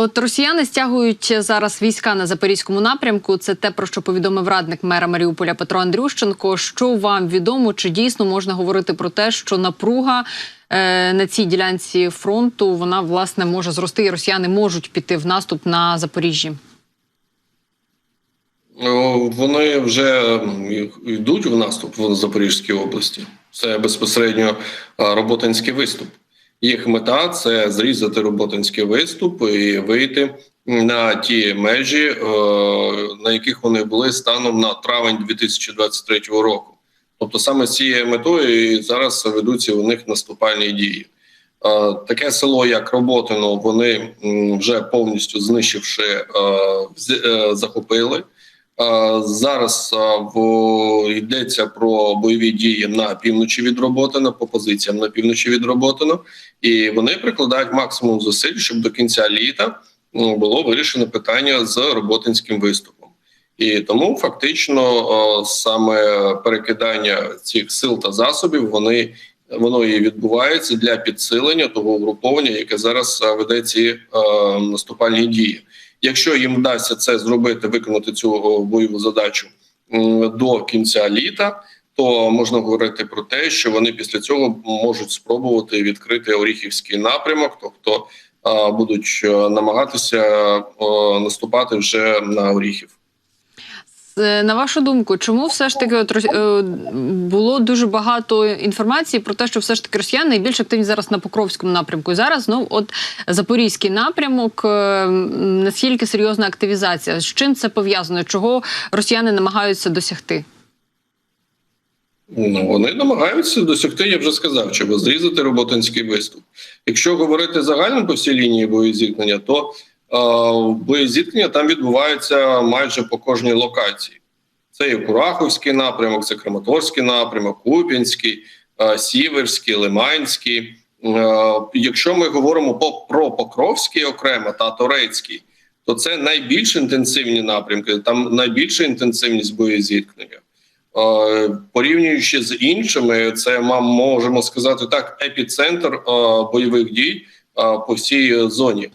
От росіяни стягують зараз війська на запорізькому напрямку. Це те про що повідомив радник мера Маріуполя Петро Андрющенко. Що вам відомо? Чи дійсно можна говорити про те, що напруга е, на цій ділянці фронту вона власне може зрости, і росіяни можуть піти в наступ на Запоріжжі? Ну, Вони вже йдуть в наступ в Запорізькій області. Це безпосередньо роботинський виступ. Їх мета це зрізати роботинський виступ і вийти на ті межі, е, на яких вони були станом на травень 2023 року. Тобто саме з цією метою і зараз ведуться у них наступальні дії. Е, Таке село, як Роботино, вони вже повністю знищивши, е, захопили. Е, Зараз е, йдеться про бойові дії на півночі від Роботина, по позиціям на півночі від Роботина, і вони прикладають максимум зусиль, щоб до кінця літа було вирішено питання з роботинським виступом. І тому фактично е, саме перекидання цих сил та засобів вони воно і відбувається для підсилення того угруповання, яке зараз веде ці наступальні дії. Якщо їм вдасться це зробити, виконати цю бойову задачу до кінця літа, то можна говорити про те, що вони після цього можуть спробувати відкрити Оріхівський напрямок, тобто будуть е, намагатися наступати вже на Оріхів. Е, На вашу думку, чому все ж таки от е, було дуже багато інформації про те, що все ж таки росіяни найбільш активні зараз на Покровському напрямку? І зараз знов от Запорізький напрямок. е, Наскільки серйозна активізація? З чим це пов'язано? Чого росіяни намагаються досягти? Ну, вони намагаються досягти, я вже сказав, щоб зрізати роботинський виступ. Якщо говорити загально по всій лінії боєзіткнення, то е, боєзіткнення там відбуваються майже по кожній локації. Це і Кураховський напрямок, це Краматорський напрямок, Куп'янський, е, Сіверський, Лиманський. Е, якщо ми говоримо про Покровський окремо та Торецький, то це найбільш інтенсивні напрямки, там найбільша інтенсивність боєзіткнення. Порівнюючи з іншими, це можемо сказати так: епіцентр бойових дій по всій зоні.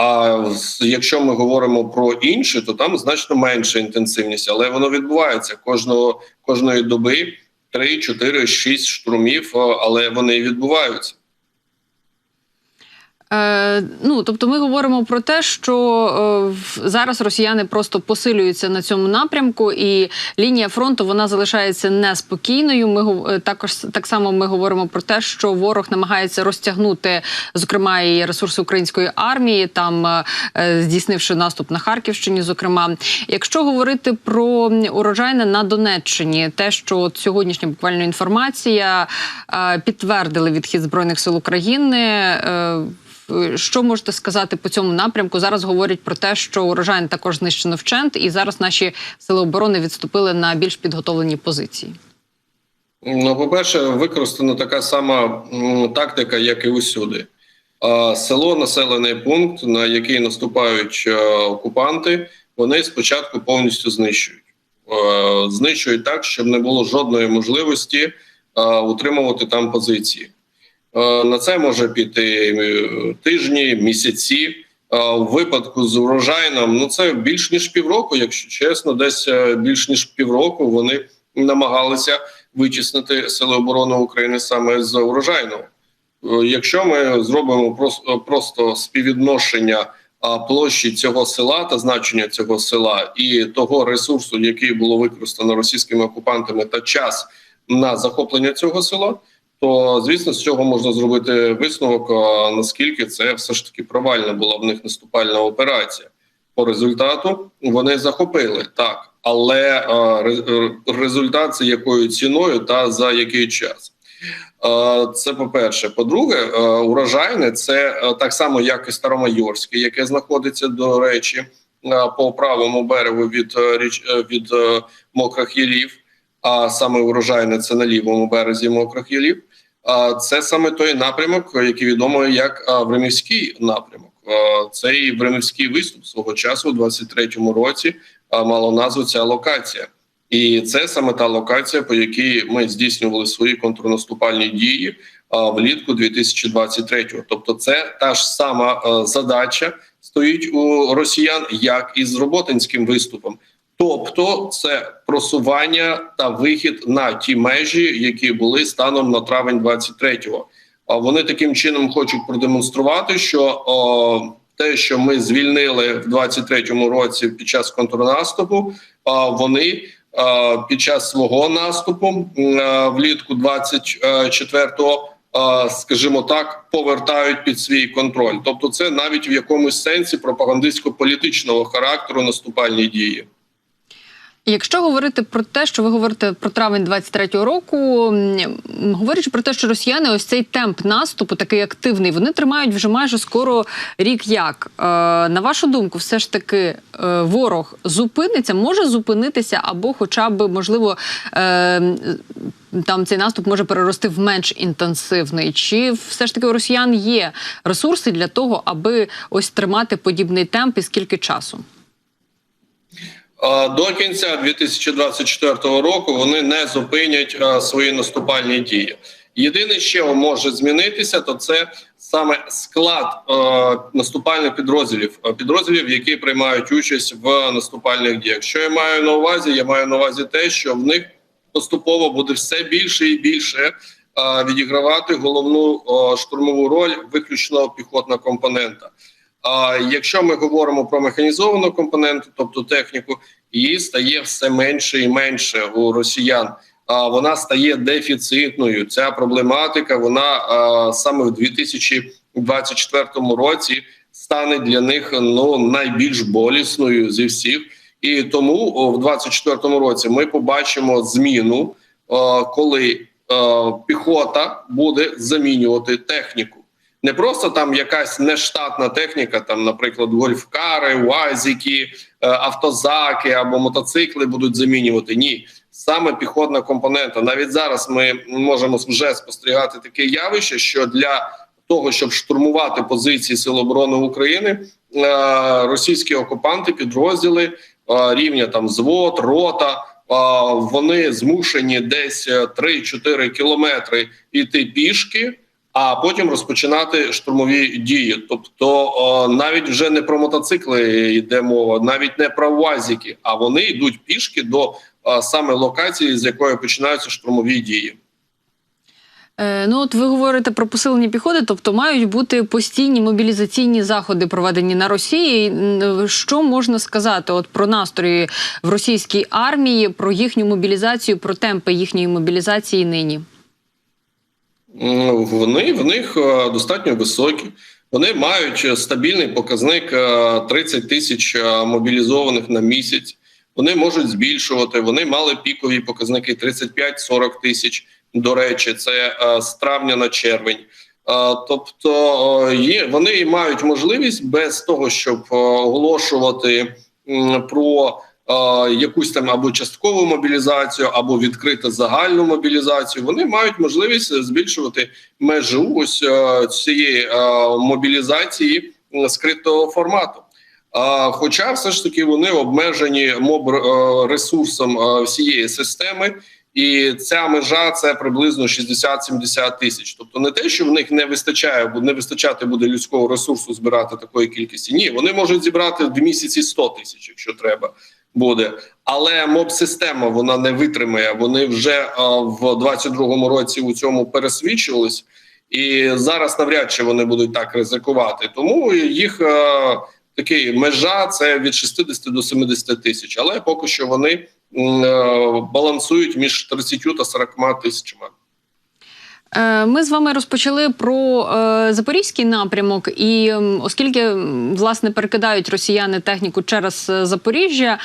А якщо ми говоримо про інші, то там значно менша інтенсивність, але воно відбувається кожного кожної доби 3, 4, 6 штурмів, е, але вони відбуваються. Е, ну тобто, ми говоримо про те, що е, зараз росіяни просто посилюються на цьому напрямку, і лінія фронту вона залишається неспокійною. Ми е, також так само ми говоримо про те, що ворог намагається розтягнути, зокрема, і ресурси української армії, там здійснивши наступ на Харківщині. Зокрема, якщо говорити про урожайне на Донеччині, те, що от сьогоднішня буквально інформація підтвердили відхід збройних сил України. Е, що можете сказати по цьому напрямку? Зараз говорять про те, що урожай також знищено вчент, і зараз наші сили оборони відступили на більш підготовлені позиції. Ну, по-перше, використана така сама тактика, як і усюди. Село, населений пункт, на який наступають е, окупанти, вони спочатку повністю знищують. Е, знищують так, щоб не було жодної можливості утримувати там позиції. Е, на це може піти е, тижні, місяці. Е, у випадку з урожайном, ну це більш ніж півроку, якщо чесно, десь більш ніж півроку вони намагалися витіснити сили оборони України саме з урожайного. Якщо ми зробимо просто співвідношення площі цього села та значення цього села і того ресурсу, який було використано російськими окупантами, та час на захоплення цього села, то звісно з цього можна зробити висновок, наскільки це все ж таки провальна була в них наступальна операція. По результату вони захопили так, але ре- результат це якою ціною та за який час. Це по-перше. По-друге, е, урожайне це так само, як і Старомайорське, яке знаходиться, до речі, по правому берегу від е, е, від е, мокрих ялів, а саме урожайне це на лівому березі мокрих ялів. Це саме той напрямок, який відомо як Времівський напрямок. Цей Времівський виступ свого часу у 23-му році мало назву ця локація. І це саме та локація, по якій ми здійснювали свої контрнаступальні дії влітку 2023-го. Тобто, це та ж сама задача стоїть у росіян, як і з роботинським виступом. Тобто, це просування та вихід на ті межі, які були станом на травень 23-го. А вони таким чином хочуть продемонструвати, що о, те, що ми звільнили в 23-му році під час контрнаступу, а вони під час свого наступу влітку 24-го, а, скажімо так, повертають під свій контроль. Тобто, це навіть в якомусь сенсі пропагандистсько-політичного характеру наступальні дії. Якщо говорити про те, що ви говорите про травень 23-го року, говорячи про те, що росіяни ось цей темп наступу такий активний, вони тримають вже майже скоро рік. Як е, на вашу думку, все ж таки е, ворог зупиниться, може зупинитися, або, хоча б можливо, е, там цей наступ може перерости в менш інтенсивний? Чи все ж таки у росіян є ресурси для того, аби ось тримати подібний темп і скільки часу? До кінця 2024 року вони не зупинять свої наступальні дії. Єдине, що може змінитися, то це саме склад наступальних підрозділів, підрозділів, які приймають участь в наступальних діях. Що я маю на увазі? Я маю на увазі те, що в них поступово буде все більше і більше відігравати головну штурмову роль виключно піхотна компонента. А якщо ми говоримо про механізовану компоненту, тобто техніку, її стає все менше і менше у росіян. А вона стає дефіцитною. Ця проблематика вона а, саме в 2024 році стане для них ну найбільш болісною зі всіх. І тому о, в 2024 році ми побачимо зміну, о, коли о, піхота буде замінювати техніку не просто там якась нештатна техніка, там, наприклад, гольфкари, уазіки, е, автозаки або мотоцикли будуть замінювати. Ні, саме піхотна компонента. Навіть зараз ми можемо вже спостерігати таке явище, що для того, щоб штурмувати позиції Сил оборони України, е, російські окупанти, підрозділи е, рівня там взвод, рота. Вони змушені десь е, 3-4 кілометри йти пішки а потім розпочинати штурмові дії. Тобто навіть вже не про мотоцикли йде мова, навіть не про УАЗики, а вони йдуть пішки до саме локації, з якої починаються штурмові дії. Е, Ну, от ви говорите про посилення піхоти, тобто мають бути постійні мобілізаційні заходи проведені на Росії. Що можна сказати от про настрої в російській армії, про їхню мобілізацію, про темпи їхньої мобілізації нині? М, Вони в них е, достатньо високі. Вони мають е, стабільний показник е, 30 тисяч е, мобілізованих на місяць. Вони можуть збільшувати. Вони мали пікові показники 35-40 тисяч. До речі, це е, з травня на червень. Е, Тобто е, є вони мають можливість без того, щоб е, оголошувати про е, якусь там або часткову мобілізацію, або відкрити загальну мобілізацію. Вони мають можливість збільшувати межу ось е, цієї е, мобілізації скритого формату. Хоча все ж таки вони обмежені моб е, ресурсом е, всієї системи, і ця межа це приблизно 60-70 тисяч. Тобто не те, що в них не вистачає, бо не вистачати буде людського ресурсу збирати такої кількості. Ні, вони можуть зібрати в місяці 100 тисяч, якщо треба буде. Але моб-система вона не витримає. Вони вже е, в 22-му році у цьому пересвідчились, і зараз навряд чи вони будуть так ризикувати. Тому їх е, такий межа це від 60 до 70 тисяч. Але поки що вони м, е, балансують між 30 та 40 тисячами. Е, Ми з вами розпочали про е, запорізький напрямок, і оскільки власне перекидають росіяни техніку через е, Запоріжжя,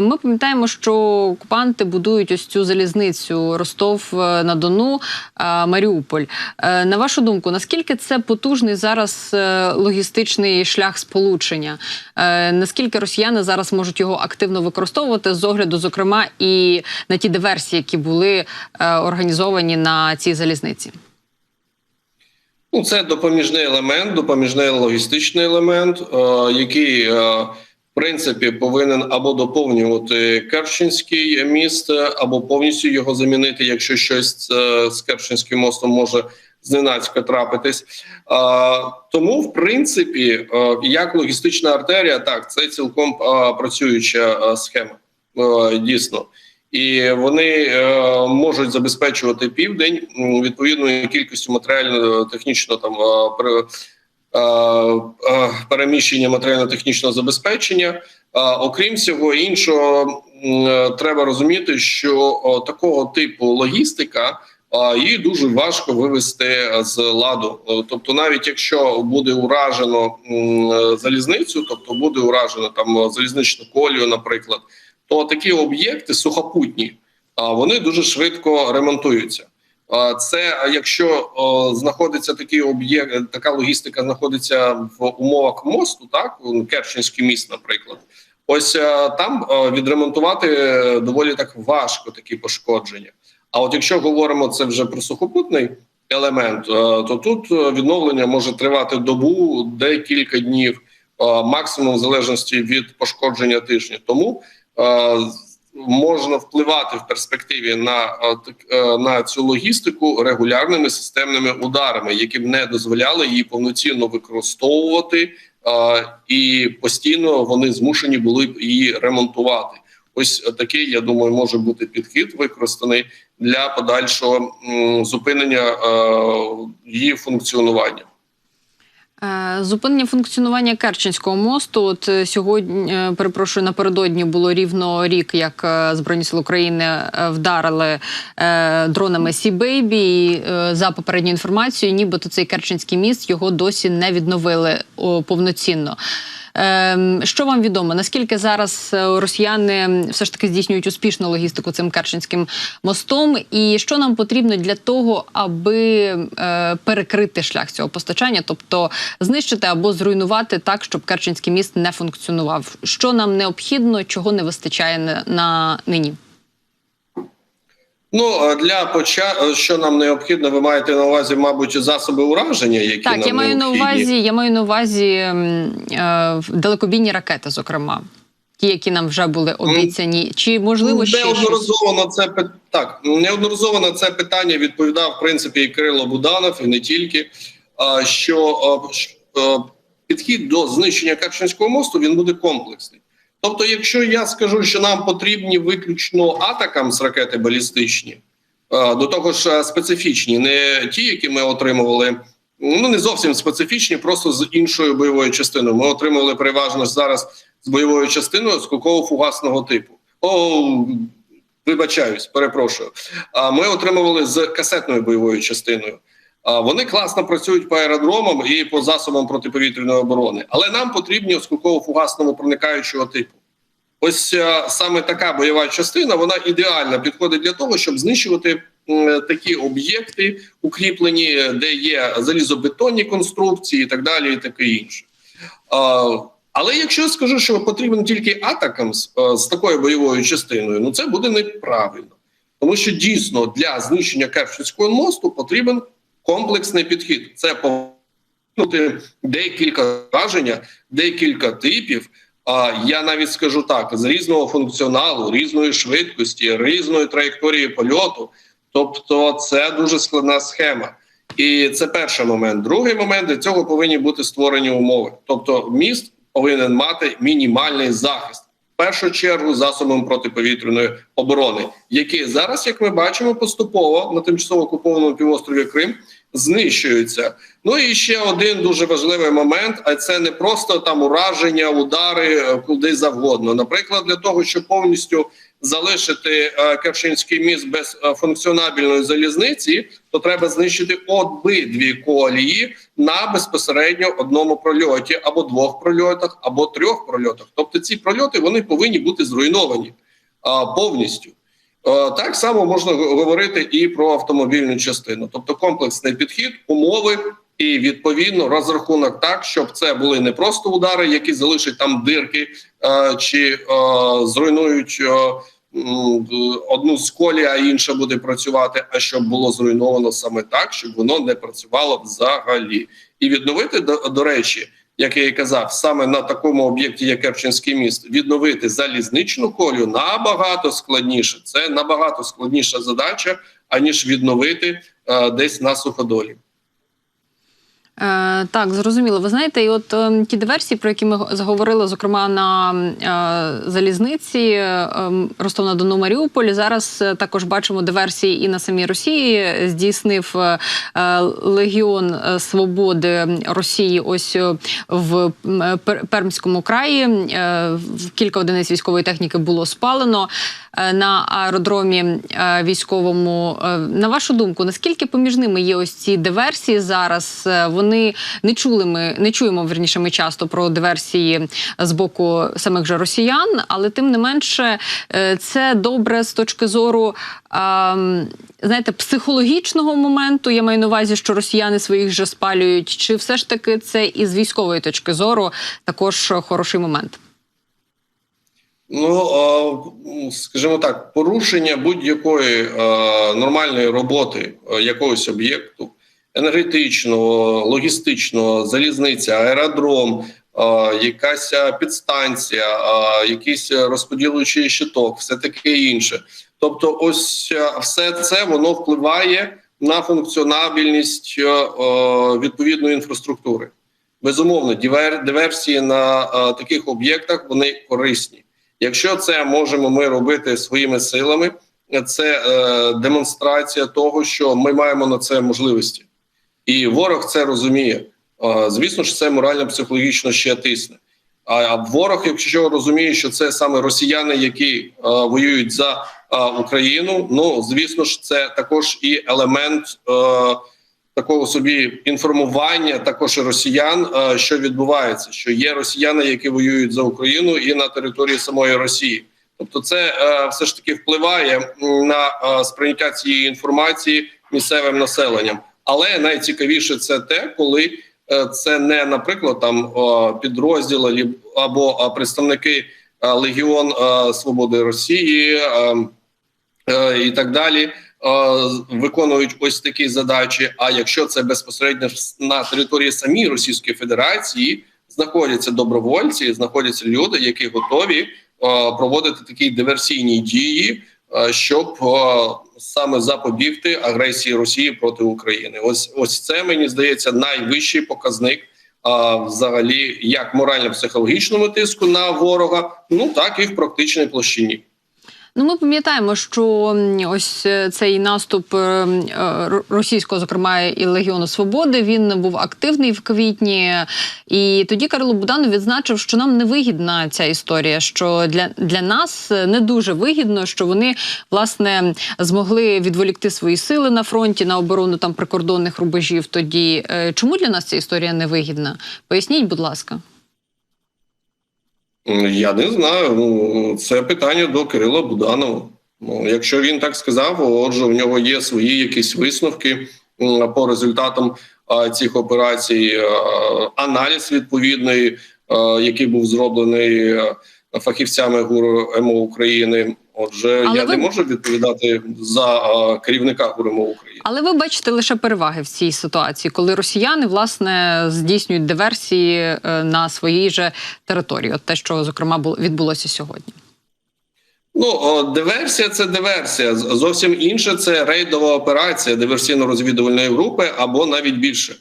ми пам'ятаємо, що окупанти будують ось цю залізницю Ростов на Дону, Маріуполь. На вашу думку, наскільки це потужний зараз логістичний шлях сполучення? Наскільки росіяни зараз можуть його активно використовувати з огляду, зокрема, і на ті диверсії, які були організовані на цій залізниці? Ну, це допоміжний елемент, допоміжний логістичний елемент, е, який е, в принципі повинен або доповнювати Керченський міст, або повністю його замінити, якщо щось е, з Керченським мостом може зненацька трапитись. А, тому, в принципі, е, як логістична артерія, так це цілком е, працююча е, схема, е, дійсно. І вони е, можуть забезпечувати південь відповідною кількістю матеріально-технічно там е, е, е, переміщення матеріально-технічного забезпечення. Окрім всього іншого, треба розуміти, що такого типу логістика. Її дуже важко вивести з ладу. Тобто, навіть якщо буде уражено залізницю, тобто буде уражено там залізничну колію, наприклад, то такі об'єкти сухопутні, вони дуже швидко ремонтуються. Це якщо знаходиться такий об'єкт, така логістика знаходиться в умовах мосту, так Керченський міст, наприклад, ось е, там відремонтувати доволі так важко такі пошкодження. А от якщо говоримо це вже про сухопутний елемент, е, то тут е, відновлення може тривати добу, декілька днів, максимум в залежності від пошкодження тижня. Тому можна впливати в перспективі на, е, е, на цю логістику регулярними системними ударами, які б не дозволяли її повноцінно використовувати, е, і постійно вони змушені були б її ремонтувати. Ось такий, я думаю, може бути підхід використаний для подальшого зупинення е, її функціонування. Е, Зупинення функціонування Керченського мосту. От е, сьогодні, е, перепрошую, напередодні було рівно рік, як Збройні сили України вдарили дронами Сі Бейбі. За попередньою інформацією, нібито цей Керченський міст його досі не відновили повноцінно. Ем, Що вам відомо? Наскільки зараз е, росіяни все ж таки здійснюють успішну логістику цим Керченським мостом? І що нам потрібно для того, аби е, перекрити шлях цього постачання, тобто знищити або зруйнувати так, щоб Керченський міст не функціонував? Що нам необхідно, чого не вистачає на, на нині? Ну е, для поча... що нам необхідно, ви маєте на увазі, мабуть, засоби ураження, які Так, нам я маю на увазі, я маю на увазі е, далекобійні ракети, зокрема. Ті, які нам вже були обіцяні, чи можливо ще щось? неодноразово на це так неодноразово на це питання відповідав в принципі і Кирило Буданов, і не тільки а, що а, підхід до знищення Керченського мосту він буде комплексний. Тобто, якщо я скажу, що нам потрібні виключно атакам з ракети балістичні, до того ж специфічні, не ті, які ми отримували. Ну не зовсім специфічні, просто з іншою бойовою частиною. Ми отримували переважно зараз з бойовою частиною скоково-фугасного типу. О, вибачаюсь, перепрошую. А ми отримували з касетною бойовою частиною. Вони класно працюють по аеродромам і по засобам протиповітряної оборони, але нам потрібні скоково-фугасному проникаючого типу. Ось е, саме така бойова частина вона ідеально підходить для того, щоб знищувати такі об'єкти, укріплені, де є залізобетонні конструкції, і так далі, і таке інше. Але якщо я скажу, що потрібен тільки атакам з, е, з такою бойовою частиною, ну це буде неправильно, тому що дійсно для знищення Керченського мосту потрібен комплексний підхід. Це повернути декілька враження, декілька типів. А я навіть скажу так: з різного функціоналу, різної швидкості, різної траєкторії польоту. Тобто, це дуже складна схема. І це перший момент. Другий момент для цього повинні бути створені умови. Тобто, міст повинен мати мінімальний захист. В першу чергу засобом протиповітряної оборони, які зараз, як ми бачимо, поступово на тимчасово окупованому півострові Крим знищуються. Ну і ще один дуже важливий момент: а це не просто там ураження, удари е, куди завгодно. Наприклад, для того, щоб повністю залишити е, Керченський міст без е, функціонабельної залізниці, то треба знищити обидві колії на безпосередньо одному прольоті, або двох прольотах, або трьох прольотах. Тобто ці прольоти вони повинні бути зруйновані повністю. Е, Так само можна говорити і про автомобільну частину, тобто комплексний підхід, умови і відповідно розрахунок так, щоб це були не просто удари, які залишать там дирки е, чи е, зруйнують одну з колій, а інша буде працювати. А щоб було зруйновано саме так, щоб воно не працювало взагалі, і відновити до, до речі. Як я і казав, саме на такому об'єкті, як Керченський міст, відновити залізничну колію набагато складніше. Це набагато складніша задача, аніж відновити е, десь на суходолі. Е, так, зрозуміло. Ви знаєте, і от е, ті диверсії, про які ми го- заговорили, зокрема на е, залізниці е, ем, Ростов на Дону Маріуполі. Зараз е, також бачимо диверсії і на самій Росії. Здійснив е, е, Легіон е, Свободи Росії. Ось е, в Пер- Пермському краї. Е, кілька одиниць військової техніки було спалено на аеродромі військовому. На вашу думку, наскільки поміж ними є ось ці диверсії зараз? Е, Вони не чули ми, не чуємо верніше ми часто про диверсії з боку самих же росіян, але тим не менше е, це добре з точки зору. Знаєте, психологічного моменту я маю на увазі, що росіяни своїх же спалюють, чи все ж таки це і з військової точки зору також хороший момент? Ну, е, скажімо так, порушення будь-якої е, нормальної роботи якогось об'єкту енергетичного, логістичного, залізниця, аеродром, якась підстанція, якийсь розподілюючий щиток, все таке інше. Тобто, ось все це воно впливає на функціонабельність відповідної інфраструктури. Безумовно, дивер- диверсії на таких об'єктах вони корисні. Якщо це можемо ми робити своїми силами, це е, демонстрація того, що ми маємо на це можливості, і ворог це розуміє. Звісно ж, це морально-психологічно ще тисне. А, ворог, якщо розуміє, що це саме росіяни, які воюють за Україну, ну звісно ж, це також і елемент. Такого собі інформування також росіян, що відбувається, що є росіяни, які воюють за Україну і на території самої Росії. Тобто, це е, все ж таки впливає на сприйняття цієї інформації місцевим населенням. Але найцікавіше це те, коли е, це не, наприклад, там підрозділи або представники е, Легіон е, Свободи Росії і так далі виконують ось такі задачі. А якщо це безпосередньо на території самої Російської Федерації знаходяться добровольці, знаходяться люди, які готові проводити такі диверсійні дії, щоб е, саме запобігти агресії Росії проти України. Ось ось це мені здається найвищий показник. А взагалі, як морально-психологічному тиску на ворога, ну так і в практичній площині. Ну, ми пам'ятаємо, що ось е, цей наступ е, е, російського, зокрема і Легіону Свободи, він був активний в квітні. І тоді Кирило Буданов відзначив, що нам не вигідна ця історія. Що для, для нас не дуже вигідно, що вони власне змогли відволікти свої сили на фронті на оборону там прикордонних рубежів. Тоді чому для нас ця історія не вигідна? Поясніть, будь ласка. Я не знаю. Ну це питання до Кирила Буданова. Ну, якщо він так сказав, отже, у нього є свої якісь висновки по результатам цих операцій, аналіз відповідний, який був зроблений фахівцями ГУР МО України. Отже, Але я ви- не можу відповідати за керівника ГУР МО України. Але ви бачите лише переваги в цій ситуації, коли росіяни власне здійснюють диверсії е, на своїй же території. От те, що зокрема відбулося сьогодні. Ну, диверсія це диверсія. Зовсім інше це рейдова операція диверсійно-розвідувальної групи або навіть більше.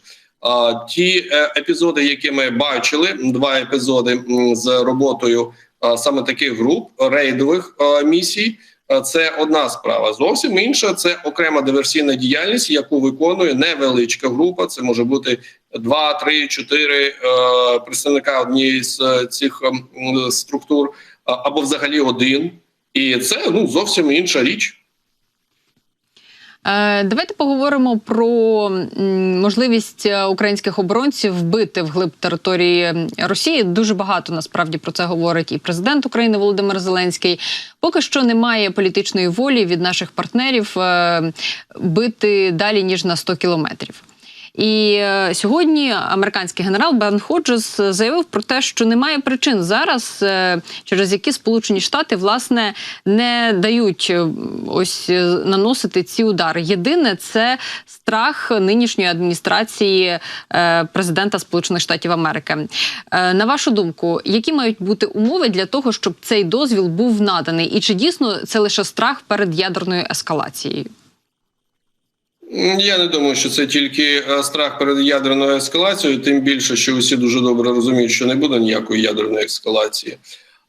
Ті е, епізоди, які ми бачили, два епізоди з роботою саме таких груп рейдових місій. Це одна справа. Зовсім інша це окрема диверсійна діяльність, яку виконує невеличка група. Це може бути два, три, чотири е, представника однієї з е, цих ем, структур, або взагалі один. І це ну зовсім інша річ. Е, Давайте поговоримо про можливість е, українських оборонців вбити вглиб території Росії. Дуже багато насправді про це говорить і президент України Володимир Зеленський. Поки що немає політичної волі від наших партнерів е, бити далі ніж на 100 кілометрів. І е, сьогодні американський генерал Бен Ходжес заявив про те, що немає причин зараз, е, через які Сполучені Штати власне не дають е, ось наносити ці удари. Єдине це страх нинішньої адміністрації президента Сполучених Штатів Америки. На вашу думку, які мають бути умови для того, щоб цей дозвіл був наданий, і чи дійсно це лише страх перед ядерною ескалацією? Я не думаю, що це тільки е, страх перед ядерною ескалацією, тим більше, що усі дуже добре розуміють, що не буде ніякої ядерної ескалації.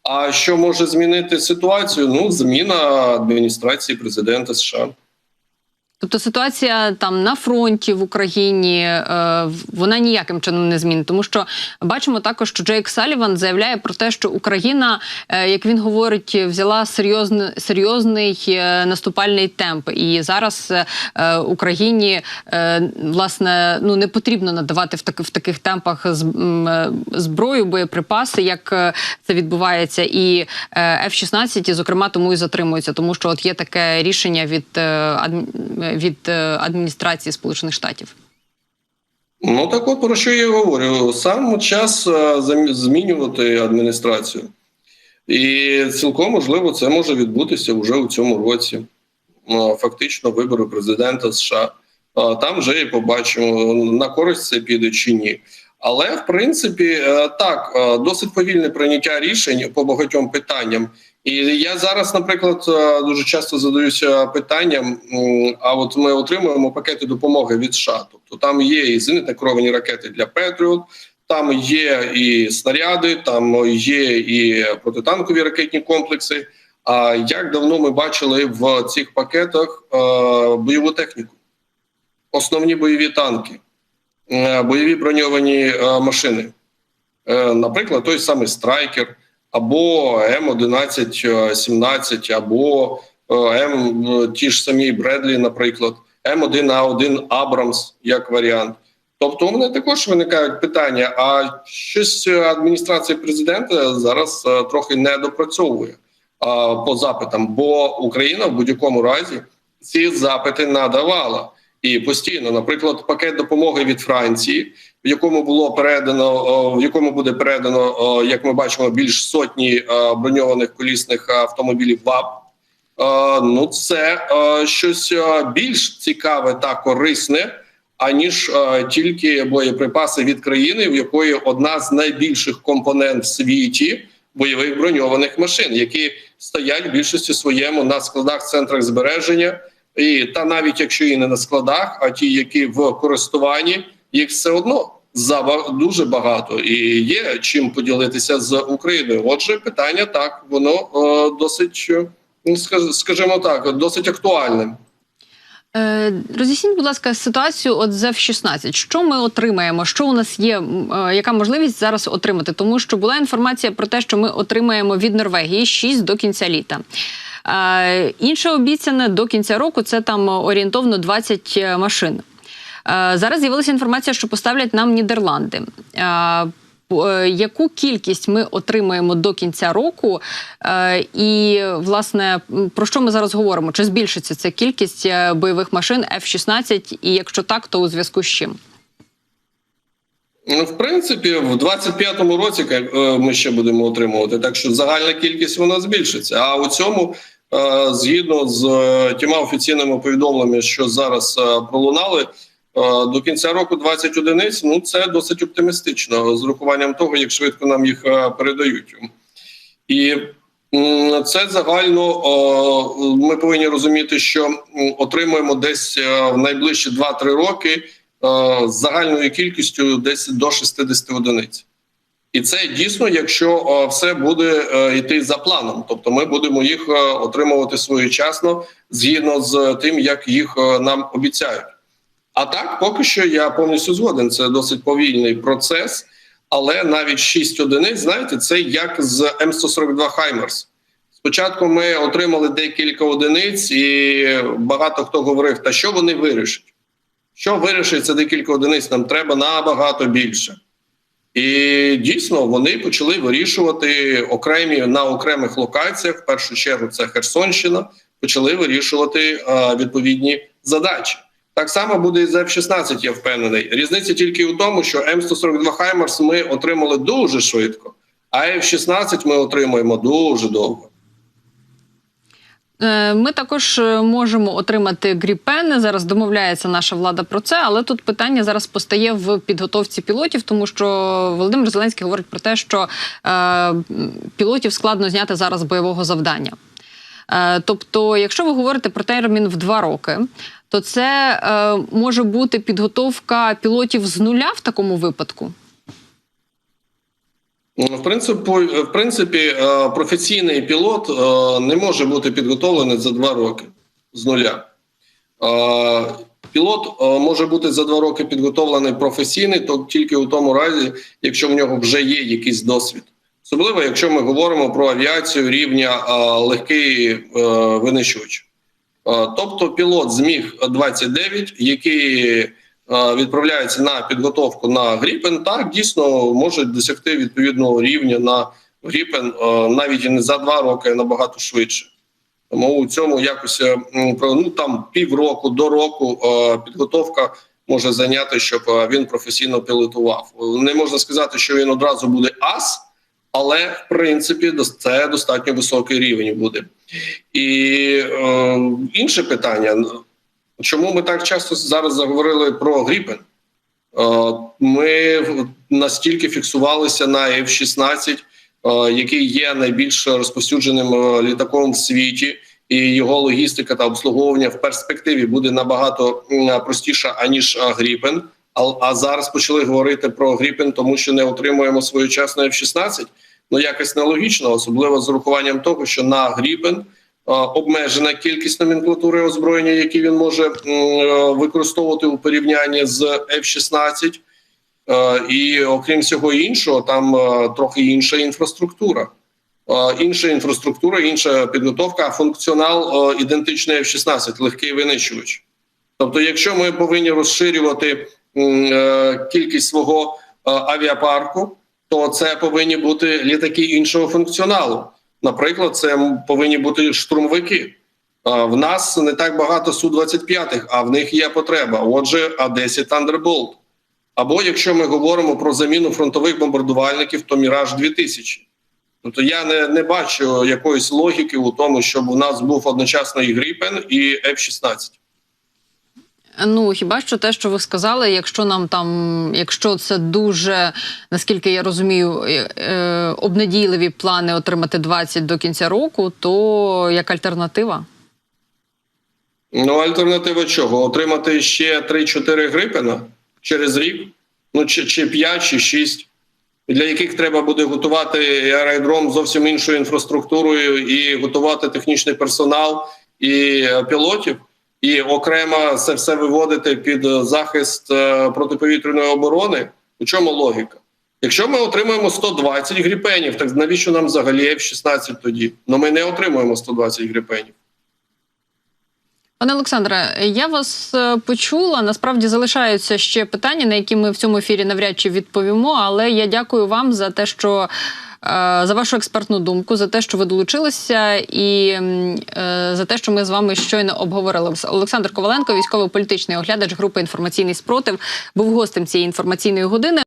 А що може змінити ситуацію? Ну, зміна адміністрації президента США. Тобто ситуація там на фронті в Україні е, вона ніяким чином не змінить, тому що бачимо також, що Джейк Саліван заявляє про те, що Україна, е, як він говорить, взяла серйозний серйозний наступальний темп, і зараз е, Україні власне ну не потрібно надавати в таки в таких темпах зброю, боєприпаси, як це відбувається, і е, F-16, зокрема, тому і затримуються, тому що от є таке рішення від е, адм- від е, адміністрації Сполучених Штатів. Ну так от про що я говорю. Сам час е, змінювати адміністрацію. І цілком можливо це може відбутися вже у цьому році. Ну, Фактично, вибори президента США. Там вже і побачимо, на користь це піде чи ні. Але в принципі, е, так, е, досить повільне прийняття рішень по багатьом питанням. І я зараз, наприклад, е, дуже часто задаюся питанням: а от ми отримуємо пакети допомоги від США. Тобто там є і зенитно керовані ракети для Петріот, там є і снаряди, там є і протитанкові ракетні комплекси. А як давно ми бачили в цих пакетах е, бойову техніку, основні бойові танки, е, бойові броньовані машини, наприклад, той самий страйкер, або М11, 17, або е, М е, ті ж самі Бредлі, наприклад, М1А1 Абрамс як варіант. Тобто у мене також виникають питання: а щось адміністрація президента зараз е, трохи не допрацьовує а, по запитам, бо Україна в будь-якому разі ці запити надавала і постійно, наприклад, пакет допомоги від Франції, в якому було передано, в якому буде передано, як ми бачимо, більш сотні е, броньованих колісних автомобілів ВАП. Е, Ну, це е, щось більш цікаве та корисне, аніж тільки боєприпаси від країни, в якої одна з найбільших компонент в світі бойових броньованих машин, які стоять в більшості своєму на складах, центрах збереження, і та навіть якщо і не на складах, а ті, які в користуванні, їх все одно заба дуже багато і є чим поділитися з Україною. Отже, питання так воно е, досить, е, ну, скажімо так, досить актуальне. Е, Роз'ясніть, будь ласка, ситуацію от з F-16. Що ми отримаємо? Що у нас є? Яка можливість зараз отримати? Тому що була інформація про те, що ми отримаємо від Норвегії 6 до кінця літа. Інше обіцяне до кінця року це там орієнтовно 20 машин. Е, Зараз з'явилася інформація, що поставлять нам Нідерланди. Е, е, Яку кількість ми отримаємо до кінця року, і власне про що ми зараз говоримо? Чи збільшиться ця кількість бойових машин F-16, і якщо так, то у зв'язку з чим? Ну, в принципі, в 25-му році ми ще будемо отримувати, так що загальна кількість вона збільшиться. А у цьому, згідно з тіма офіційними повідомленнями, що зараз пролунали, до кінця року 20 одиниць. Ну це досить оптимістично з урахуванням того, як швидко нам їх е, передають. І це загально е, ми повинні розуміти, що отримуємо десь е, в найближчі 2-3 роки е, з загальною кількістю десь до 60 одиниць. І це дійсно, якщо е, все буде е, йти за планом, тобто ми будемо їх е, отримувати своєчасно згідно з тим, як їх е, нам обіцяють. А так, поки що я повністю згоден. Це досить повільний процес, але навіть 6 одиниць, знаєте, це як з М142 Хаймерс. Спочатку ми отримали декілька одиниць, і багато хто говорив, та що вони вирішать? Що вирішить це декілька одиниць? Нам треба набагато більше. І дійсно вони почали вирішувати окремі на окремих локаціях. В першу чергу це Херсонщина, почали вирішувати е, відповідні задачі. Так само буде і з F-16, я впевнений. Різниця тільки у тому, що М142 Хаймерс ми отримали дуже швидко, а F-16 ми отримуємо дуже довго. Е, Ми також е, можемо отримати гріпени. Зараз домовляється наша влада про це, але тут питання зараз постає в підготовці пілотів, тому що Володимир Зеленський говорить про те, що е, пілотів складно зняти зараз бойового завдання. Е, тобто, якщо ви говорите про термін в два роки, то це е, може бути підготовка пілотів з нуля в такому випадку. Ну, В принципі, в принципі, е, професійний пілот е, не може бути підготовлений за два роки з нуля. Е, Пілот може бути за два роки підготовлений професійний, то тільки у тому разі, якщо в нього вже є якийсь досвід. Особливо, якщо ми говоримо про авіацію рівня легкий винищувач. Е, Тобто пілот з міг 29 який е, відправляється на підготовку на Гріпен, так дійсно може досягти відповідного рівня на Гріпен е, навіть і не за два роки, а набагато швидше. Тому у цьому якось ну там півроку до року підготовка може зайняти, щоб він професійно пілотував. Не можна сказати, що він одразу буде ас, але в принципі це достатньо високий рівень буде. І е, інше питання: чому ми так часто зараз заговорили про Гріпен? Е, Ми настільки фіксувалися на F-16, е, який є найбільш розповсюдженим е, літаком в світі, і його логістика та обслуговування в перспективі буде набагато простіша аніж е, Гріпен. А, а зараз почали говорити про Гріпен, тому що не отримуємо своєчасно F-16. Ну якось нелогічно, особливо з урахуванням того, що на Гріпен е, обмежена кількість номенклатури озброєння, які він може е, використовувати у порівнянні з F-16. Е, І окрім всього іншого, там е, трохи інша інфраструктура. Інша інфраструктура, інша підготовка, функціонал е, ідентичний F-16, легкий винищувач. Тобто, якщо ми повинні розширювати кількість свого авіапарку, то це повинні бути літаки іншого функціоналу. Наприклад, це повинні бути штурмовики. В нас не так багато Су-25, а в них є потреба. Отже, А-10 Thunderbolt. Або якщо ми говоримо про заміну фронтових бомбардувальників, то Міраж 2000. Тобто я не, не бачу якоїсь логіки у тому, щоб у нас був одночасно і Гріпен, і F-16. Ну хіба що те, що ви сказали, якщо нам там, якщо це дуже наскільки я розумію, е, е, обнадійливі плани отримати 20 до кінця року, то як альтернатива? Ну, альтернатива чого? Отримати ще 3-4 Грипена через рік, ну чи, чи 5, чи 6, для яких треба буде готувати аеродром зовсім іншою інфраструктурою і готувати технічний персонал і е, пілотів, і окремо це все виводити під е, захист е, протиповітряної оборони. У чому логіка? Якщо ми отримуємо 120 гріпенів, так навіщо нам взагалі F-16 тоді? Ну ми не отримуємо 120 гріпенів. Пане Олександре, я вас е, почула. Насправді залишаються ще питання, на які ми в цьому ефірі навряд чи відповімо. Але я дякую вам за те, що за вашу експертну думку, за те, що ви долучилися, і е, за те, що ми з вами щойно обговорили. Олександр Коваленко, військово-політичний оглядач групи інформаційний спротив, був гостем цієї інформаційної години.